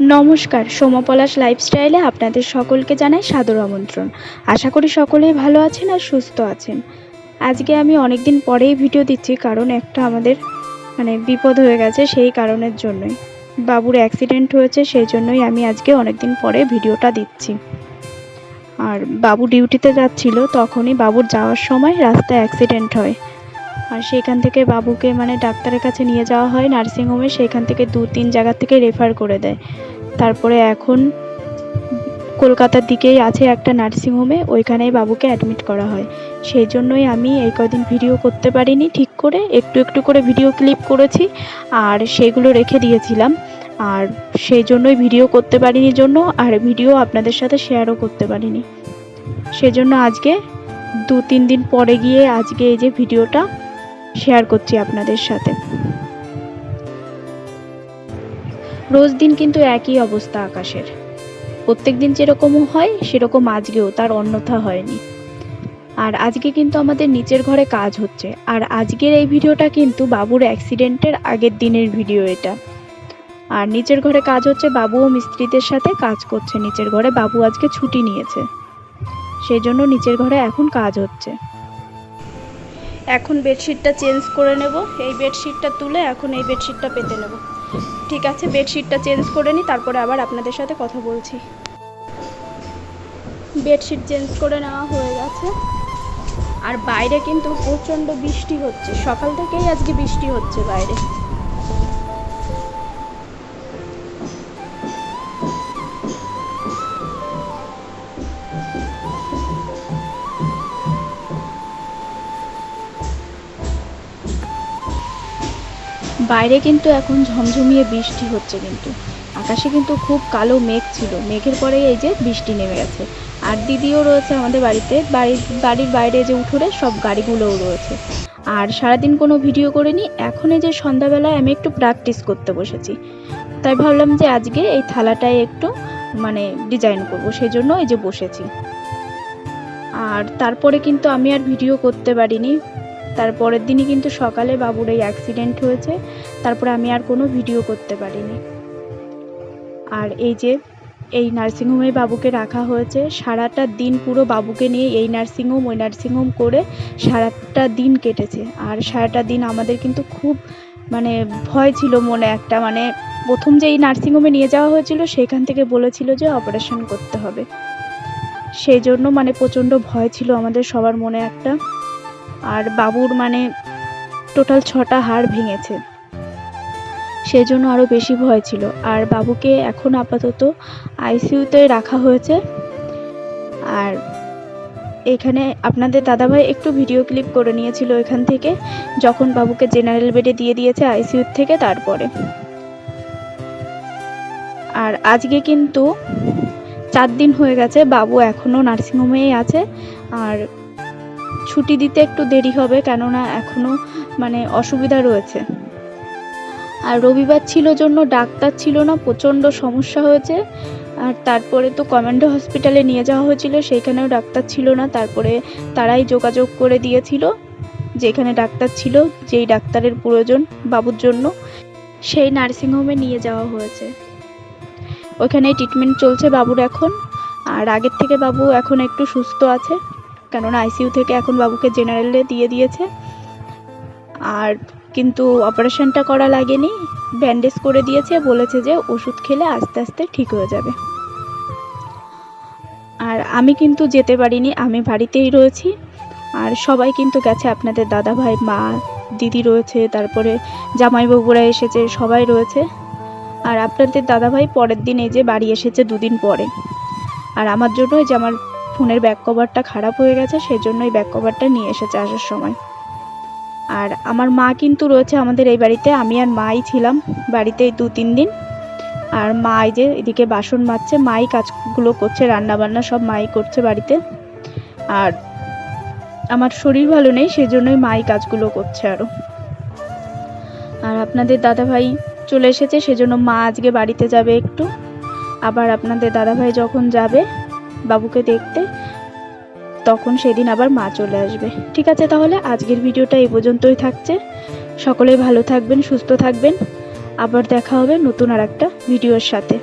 নমস্কার, সোমপলাশ লাইফস্টাইলে আপনাদের সকলকে জানাই সাদর আমন্ত্রণ। আশা করি সকলেই ভালো আছেন আর সুস্থ আছেন। আজকে আমি অনেক দিন পরেই ভিডিও দিচ্ছি, কারণ একটা আমাদের মানে বিপদ হয়ে গেছে সেই কারণের জন্যই। বাবুর অ্যাক্সিডেন্ট হয়েছে, সেই জন্যই আমি আজকে অনেক দিন পরে ভিডিওটা দিচ্ছি। আর বাবু ডিউটিতে যাচ্ছিল, তখনই বাবুর যাওয়ার সময় রাস্তায় অ্যাক্সিডেন্ট হয়। আর সেখান থেকে বাবুকে মানে ডাক্তারের কাছে নিয়ে যাওয়া হয় নার্সিংহোমে সেখান থেকে দু তিন জায়গা থেকে রেফার করে দেয়। তারপরে এখন কলকাতার দিকেই আছে একটা নার্সিংহোমে ওইখানেই বাবুকে অ্যাডমিট করা হয়। সেই জন্যই আমি এই কদিন ভিডিও করতে পারিনি ঠিক করে, একটু একটু করে ভিডিও ক্লিপ করেছি আর সেগুলো রেখে দিয়েছিলাম। আর সেই জন্যই ভিডিও করতে পারিনি জন্য, আর ভিডিও আপনাদের সাথে শেয়ারও করতে পারিনি। সেজন্য আজকে দু তিন দিন পরে গিয়ে আজকে এই যে ভিডিওটা শেয়ার করছি আপনাদের সাথে। রোজ দিন কিন্তু একই অবস্থা আকাশের। প্রত্যেক দিন যেরকম হয়, সেরকম আজকেও, তার অন্যথা হয়নি। আর আজকে কিন্তু আমাদের নিচের ঘরে কাজ হচ্ছে। আর আজকের এই ভিডিওটা কিন্তু বাবুর অ্যাক্সিডেন্টের আগের দিনের ভিডিও এটা। আর নিচের ঘরে কাজ হচ্ছে, বাবু ও মিস্ত্রিদের সাথে কাজ করছে নিচের ঘরে। বাবু আজকে ছুটি নিয়েছে। সেই জন্য নিচের ঘরে এখন কাজ হচ্ছে। এখন বেডশিটটা চেঞ্জ করে নেব। এই বেডশিটটা তুলে এখন এই বেডশিটটা পেতে নেব। ঠিক আছে, বেডশিটটা চেঞ্জ করে নিই, তারপরে আবার আপনাদের সাথে কথা বলছি। বেডশিট চেঞ্জ করে নেওয়া হয়ে গেছে। আর বাইরে কিন্তু প্রচণ্ড বৃষ্টি হচ্ছে। সকাল থেকেই আজকে বৃষ্টি হচ্ছে বাইরে। বাইরে কিন্তু এখন ঝমঝমিয়ে বৃষ্টি হচ্ছে কিন্তু। আকাশে কিন্তু খুব কালো মেঘ ছিল। মেঘের পরে এই যে বৃষ্টি নেমে গেছে। আর দিদিও রয়েছে আমাদের বাড়িতে। বাড়ির বাড়ির বাইরে যে উঠোরে সব গাড়িগুলোও রয়েছে। আর সারাদিন কোনো ভিডিও করিনি। এখন এই যে সন্ধ্যাবেলায় আমি একটু প্র্যাকটিস করতে বসেছি। তাই ভাবলাম যে আজকে এই থালাটায় একটু মানে ডিজাইন করব। সেই জন্য এই যে বসেছি। আর তারপরে কিন্তু আমি আর ভিডিও করতে পারিনি। তারপরের দিনই কিন্তু সকালে বাবুর এই অ্যাক্সিডেন্ট হয়েছে। তারপরে আমি আর কোনো ভিডিও করতে পারিনি। আর এই যে, এই নার্সিংহোমে বাবুকে রাখা হয়েছে, সারাটা দিন পুরো বাবুকে নিয়ে এই নার্সিংহোম ওই নার্সিংহোম করে সারাটা দিন কেটেছে। আর সারাটা দিন আমাদের কিন্তু খুব মানে ভয় ছিল মনে একটা মানে প্রথম যে এই নার্সিংহোমে নিয়ে যাওয়া হয়েছিল, সেখান থেকে বলেছিল যে অপারেশন করতে হবে। সেই জন্য মানে প্রচণ্ড ভয় ছিল আমাদের সবার মনে একটা। আর বাবুর মানে টোটাল ছটা হাড় ভেঙেছে। সেই জন্য আরও বেশি ভয় ছিল। আর বাবুকে এখন আপাতত আইসিইউতে রাখা হয়েছে। আর এখানে আপনাদের দাদাভাই একটু ভিডিও ক্লিপ করে নিয়েছিল এখান থেকে, যখন বাবুকে জেনারেল বেডে দিয়ে দিয়েছে আইসিইউর থেকে তারপরে। আর আজকে কিন্তু চার দিন হয়ে গেছে, বাবু এখনও নার্সিংহোমেই আছে। আর ছুটি দিতে একটু দেরি হবে কেননা এখনও মানে অসুবিধা রয়েছে। আর রবিবার ছিল জন্য ডাক্তার ছিল না, প্রচণ্ড সমস্যা হয়েছে। আর তারপরে তো কমান্ডো হসপিটালে নিয়ে যাওয়া হয়েছিল, সেইখানেও ডাক্তার ছিল না, তারপরে তারাই যোগাযোগ করে দিয়েছিল। যেখানে ডাক্তার ছিল, যেই ডাক্তারের প্রয়োজন, বাবুর জন্য, সেই নার্সিংহোমে নিয়ে যাওয়া হয়েছে। ওখানেই ট্রিটমেন্ট চলছে বাবুর এখন। আর আগের থেকে বাবু এখন একটু সুস্থ আছে। কেননা আইসিইউ থেকে এখন বাবুকে জেনারেলে দিয়ে দিয়েছে। আর কিন্তু অপারেশনটা করা লাগেনি, ব্যান্ডেজ করে দিয়েছে, বলেছে যে ওষুধ খেলে আস্তে আস্তে ঠিক হয়ে যাবে। আর আমি কিন্তু যেতে পারিনি, আমি বাড়িতেই রয়েছি। আর সবাই কিন্তু গেছে, আপনাদের দাদা ভাই, মা, দিদি রয়েছে, তারপরে জামাইবাবুরা এসেছে, সবাই রয়েছে। আর আপনাদের দাদা ভাই পরের দিন এই যে বাড়ি এসেছে দুদিন পরে। আর আমার জন্য যে আমার ফোনের ব্যাক কভারটা খারাপ হয়ে গেছে সেই জন্য এই ব্যাক কভারটা নিয়ে এসেছে আসার সময়। আর আমার মা কিন্তু রয়েছে আমাদের এই বাড়িতে, আমি আর মাই ছিলাম বাড়িতে দু তিন দিন। আর মা যে এদিকে বাসন মাজছে, মাই কাজগুলো করছে রান্না বান্না সব মাই করছে বাড়িতে। আর আমার শরীর ভালো নেই সেই জন্যই মাই কাজগুলো করছে আরও আর আপনাদের দাদা ভাই চলে এসেছে, সেজন্য মা আজকে বাড়িতে যাবে একটু। আবার আপনাদের দাদা ভাই যখন যাবে বাবুকে দেখতে, তখন সেদিন আবার মা চলে আসবে। ঠিক আছে তাহলে? আজকের ভিডিওটা এই পর্যন্তই থাকছে। সকলেই ভালো থাকবেন, সুস্থ থাকবেন। আবার দেখা হবে নতুন আর একটা ভিডিওর সাথে।